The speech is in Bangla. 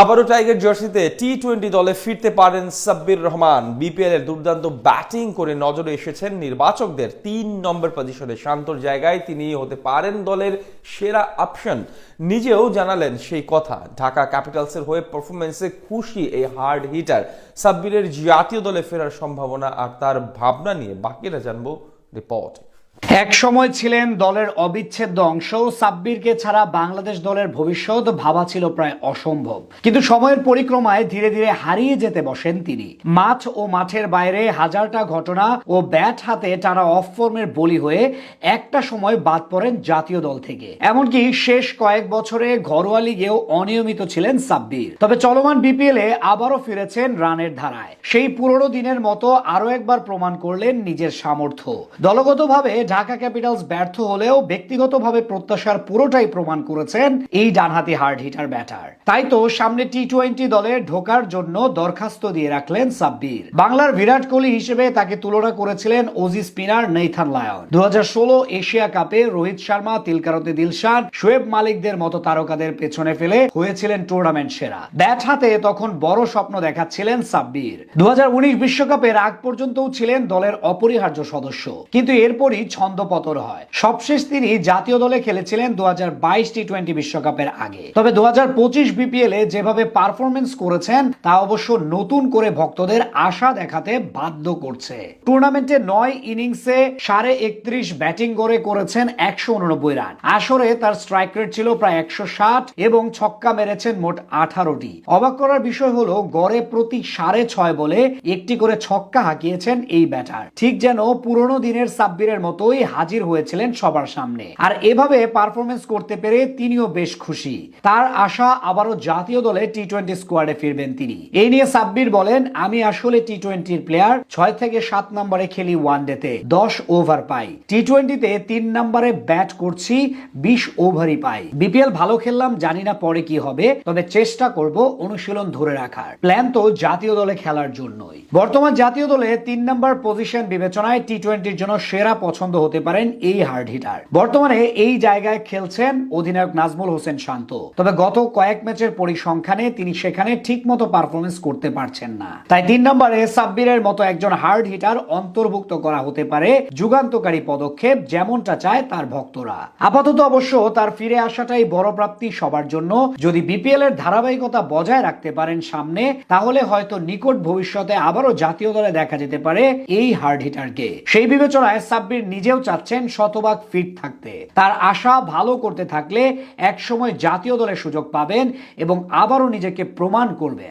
আবারও টাইগার জার্সিতে টি টোয়েন্টি দলে ফিরতে পারেন সাব্বির রহমান। বিপিএল এর দুর্দান্ত ব্যাটিং করে নজরে এসেছেন নির্বাচকদের। তিন নম্বর পজিশনে শান্তর জায়গায় তিনি হতে পারেন দলের সেরা অপশন। নিজেও জানালেন সেই কথা। ঢাকা ক্যাপিটালসের হয়ে পারফরমেন্সে খুশি এই হার্ড হিটার। সাব্বিরের জাতীয় দলে ফেরার সম্ভাবনা আর তার ভাবনা নিয়ে বাকিরা জানব রিপোর্ট। এক সময় ছিলেন দলের অবিচ্ছেদ্য অংশ, সাব্বিরকে ছাড়া বাংলাদেশ দলের ভবিষ্যৎ ভাবা ছিল প্রায় অসম্ভব। কিন্তু সময়ের পরিক্রমায় ধীরে ধীরে হারিয়ে যেতে বসেন তিনি। মাঠ ও মাঠের বাইরে হাজারটা ঘটনা ও ব্যাট হাতে টানা অফ ফর্মের বলি হয়ে একটা সময় বাদ পড়েন জাতীয় দল থেকে। এমনকি শেষ কয়েক বছরে ঘরোয়া লিগেও অনিয়মিত ছিলেন সাব্বির। তবে চলমান বিপিএল এ আবারও ফিরেছেন রানের ধারায়। সেই পুরনো দিনের মতো আরও একবার প্রমাণ করলেন নিজের সামর্থ্য। দলগতভাবে ঢাকা ক্যাপিটালস ব্যর্থ হলেও ব্যক্তিগতভাবে প্রত্যাশার পুরোটাই প্রমাণ করেছেন এই ডানহাতি হার্ড হিটার ব্যাটার তাই তো সামনে টি টোয়েন্টি দলে ঢোকার জন্য দরখাস্ত দিয়ে রাখলেন সাব্বির। বাংলার বিরাট কোহলি হিসেবে তাকে তুলনা করেছিলেন ওজি স্পিনার নেইথান লায়ন। দু এশিয়া কাপে রোহিত শর্মা, তিলকারতে দিলশান, শোয়েব মালিকদের মতো তারকাদের পেছনে ফেলে হয়েছিলেন টুর্নামেন্ট সেরা। ব্যাট হাতে তখন বড় স্বপ্ন দেখাচ্ছিলেন সাব্বির। দু বিশ্বকাপের আগ পর্যন্তও ছিলেন দলের অপরিহার্য সদস্য। কিন্তু এরপরই ছন্দপতর হয়। সবশেষ তিনি জাতীয় দলে খেলেছিলেন দু টি টোয়েন্টি বিশ্বকাপের আগে। তবে দু বিপিএল এ যেভাবে পারফরমেন্স করেছেন, তা অবশ্য নতুন করে ভক্তদের আশা দেখাতে বাধ্য করছে। টুর্নামেন্টে নয় ইনিংসে সাড়ে একত্রিশ ব্যাটিং করে করেছেন একশো উননব্বই রান। আসরে তার স্ট্রাইক রেট ছিল প্রায় একশো ষাট এবং ছক্কা মেরেছেন মোট আঠারোটি। অবাক করার বিষয় হলো, গড়ে প্রতি সাড়ে ছয় বলে একটি করে ছক্কা হাঁকিয়েছেন এই ব্যাটার। ঠিক যেন পুরনো দিনের সাব্বিরের মতোই হাজির হয়েছিলেন সবার সামনে। আর এভাবে পারফরমেন্স করতে পেরে তিনিও বেশ খুশি। তার আশা আবারও জাতীয় দলে টি টোয়েন্টি স্কোয়াডে ফিরবেন তিনি। এই নিয়ে সাব্বির বলেন, আমি আসলে টি টোয়েন্টির প্লেয়ার ছয় থেকে সাত নম্বরে খেলি ওয়ান ডেতে দশ ওভার পাই। টি টোয়েন্টিতে তিন নম্বরে ব্যাট করছি, বিশ ওভারই পাই। বিপিএল ভালো খেললাম, জানি না পরে কি হবে, তবে চেষ্টা করব অনুশীলন ধরে রাখার। প্ল্যান তো জাতীয় দলে খেলার জন্যই। বর্তমান জাতীয় দলে তিন নম্বর পজিশন বিবেচনায় টি টোয়েন্টির জন্য সেরা পছন্দ হতে পারেন এই হার্ড হিটার বর্তমানে এই জায়গায় খেলছেন অধিনায়ক নাজমুল হোসেন শান্ত। তবে গত কয়েক ম্যাচের পরিসংখ্যানে তিনি সেখানে ঠিকমতো পারফরমেন্স করতে পারছেন না। তাই তিন নম্বরে সাব্বিরের মতো একজন হার্ড হিটার অন্তর্ভুক্ত করা হতে পারে যুগান্তকারী পদক্ষেপ যেমনটা চায় তার ভক্তরা। আপাতত অবশ্য তার ফিরে আসাটাই বড় প্রাপ্তি সবার জন্য। যদি বিপিএল এর ধারাবাহিকতা বজায় রাখতে পারেন সামনে, তাহলে হয়তো নিকট ভবিষ্যতে আবারও জাতীয় দলে দেখা যেতে পারে এই হার্ড হিটারকে সেই বিবেচনায় সাব্বির নিজেও চাচ্ছেন শতভাগ ফিট থাকতে। তার আশা ভালো করতে থাকলে একসময় জাতীয় দলের সুযোগ পাবেন এবং আবারও নিজেকে প্রমাণ করবেন।